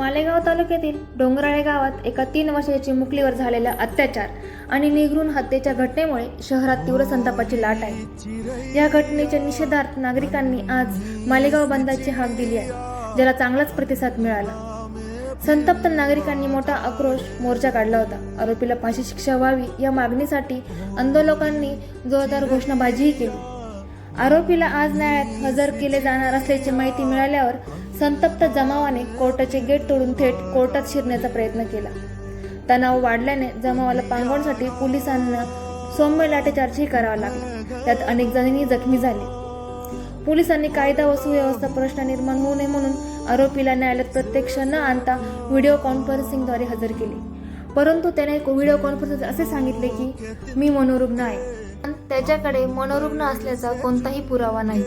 मालेगाव तालुक्यातील डोंगराळे गावात एका तीन वर्षाची मुकलीवर झालेला अत्याचार आणि निगरून हत्येच्या घटनेमुळे शहरात तीव्र संतापाची लाट आहे. या घटनेच्या निषेधार्थ नागरिकांनी आज मालेगाव बंदाची हाक दिली आहे ज्याला चांगलाच प्रतिसाद मिळाला. संतप्त नागरिकांनी मोठा आक्रोश मोर्चा काढला होता. आरोपीला फाशी शिक्षा व्हावी या मागणीसाठी आंदोलकांनी जोरदार घोषणाबाजीही केली. आरोपीला आज न्यायालयात हजर केले जाणार असल्याची माहिती मिळाल्यावर संतप्त जमावाने कोर्टाचे गेट तोडून थेट कोर्टात शिरण्याचा प्रयत्न केला. तणाव वाढल्याने जमावाला पांगवण्यासाठी पोलिसांना सौम्य लाठीचार्जही करावा लागला. त्यात अनेक जणांनी जखमी झाले. पोलिसांनी कायदा व सुव्यवस्था प्रश्न निर्माण होऊ नये म्हणून आरोपीला न्यायालयात प्रत्यक्ष न आणता व्हिडिओ कॉन्फरन्सिंगद्वारे हजर केले. परंतु त्याने व्हिडिओ कॉन्फरन्स असे सांगितले की मी मनोरुग्ण आहे. पण त्याच्याकडे मनोरुग्ण असल्याचा कोणताही पुरावा नाही.